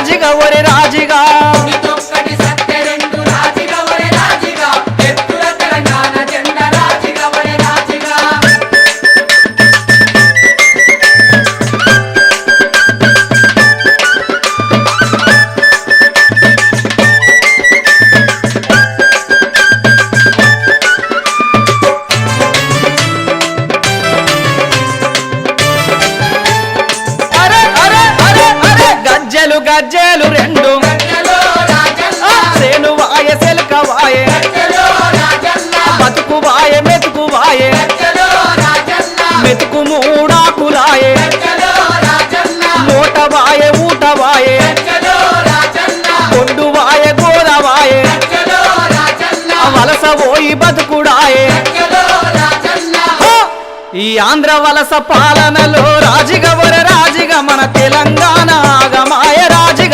ಮಾಜಿಗ ಒರೆ గజ్జలు రెండు. రేణువాయ సెలకవాయ బతుకువాయ మెతుకువాయ మెతుకు మూడాకులాయ. నోటవాయ ఊటవాయ కొండువాయ గోదవాయ వలస పోయి బతుకుడాయ. ఈ ఆంధ్ర వలస పాలనలో రాజిగ వర రాజిగ మన తెలంగాణ.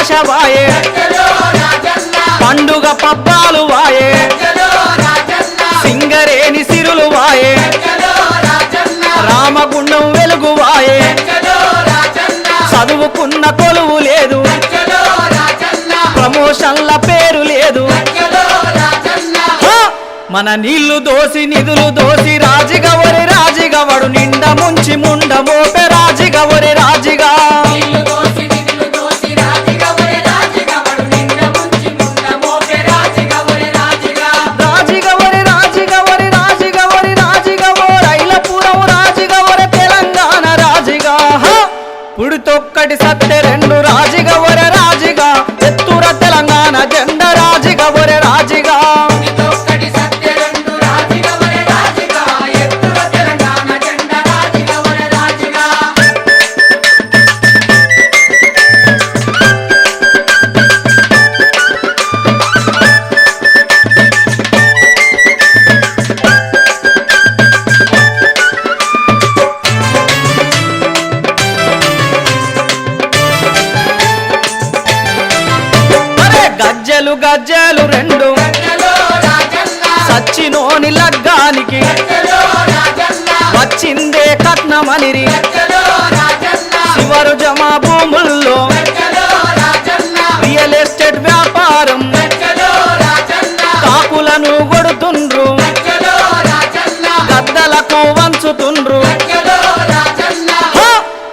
ఆశ వాయే. పండుగ పబ్బాలు వాయే. సింగరేని సిరులు వాయే. రామగుండం వెలుగు వాయే. చదువుకున్న కొలువు లేదు. ప్రమోషన్ల పేరు లేదు. మన నీళ్ళు దోసి నిధులు దోసి రాజిగవరి రాజిగవడు నిండ ముంచి ముండ మోపె రాజిగవరి రా గజ్జలు గజ్జలు రెండు. సచ్చినోని లగ్గానికి వచ్చిందే కట్నమనిరి. చివరు జమా భూముల్లో రియల్ ఎస్టేట్ వ్యాపారం కాపులను కొడుతుండ్రు. గద్దలకు వంచుతుండ్రు.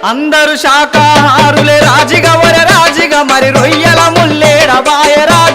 అందరు శాకాహారులే రాజిగా వర రాజిగా మరి రొయ్యల ముల్లేడ బాయరా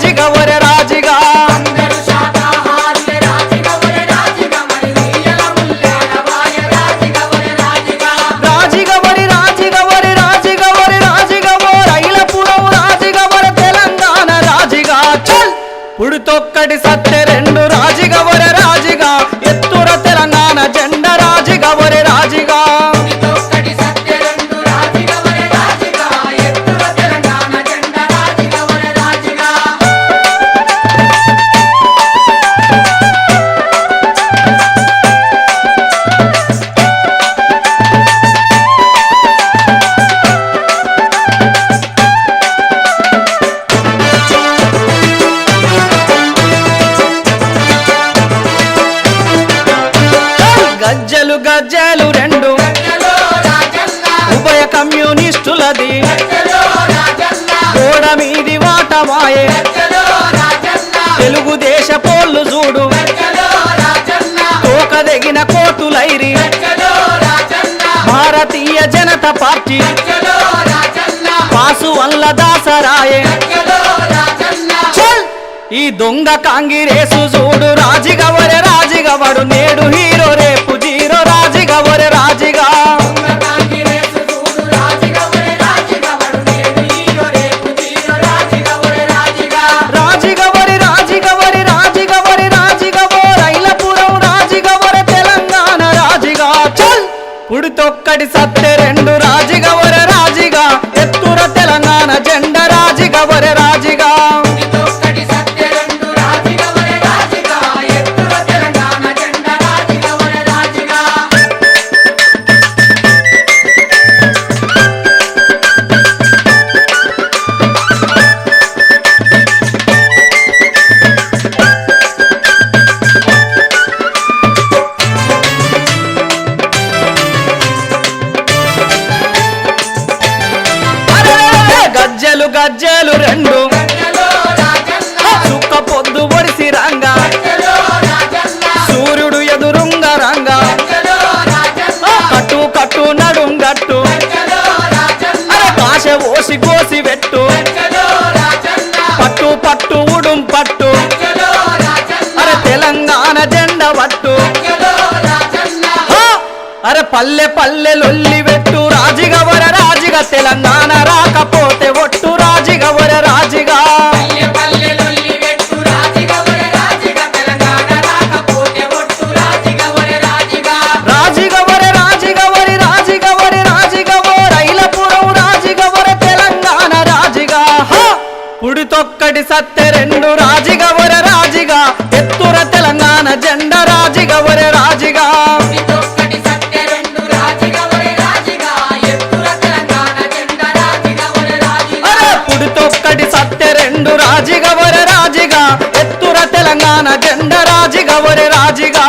రాజన్న. తెలుగుదేశ పోళ్ళు చూడు. తోకదెగిన రాజన్న. భారతీయ జనతా పార్టీ. పాసు వల్ల దాసరాయే! ఈ దొంగ కాంగిరేసు చూడు. రాజిగవరె రాజిగవడు నేడు హీరో రేపు జీరో. రాజిగవరె రాజిగా రెండు రాజుగా గజ్జెలు గజ్జెలు రెండు. చుక్క పొద్దు ఒడిసి రంగా. సూర్యుడు ఎదురుంగ రంగా. కట్టు కట్టు రాజన్న. అరే కాశ ఓసి కోసి పెట్టు పట్టు పట్టు ఉడుం పట్టు. అరే తెలంగాణ జెండ పట్టు! అరే పల్లె పల్లె లొల్లి పెట్టు రాజిగా సత్తె రెండు రాజిగా ఎత్తుర రాజిగా రాజిగా. ఒరే రాజిగా. ఎత్తుల తెలంగాణ జెండా రాజిగా ఒరే రాజిగా. పుడితొక్కటి సత్తె రెండు రాజిగవర రాజిగా. ఎత్తుర తెలంగాణ జెండ రాజిగవర రాజిగా.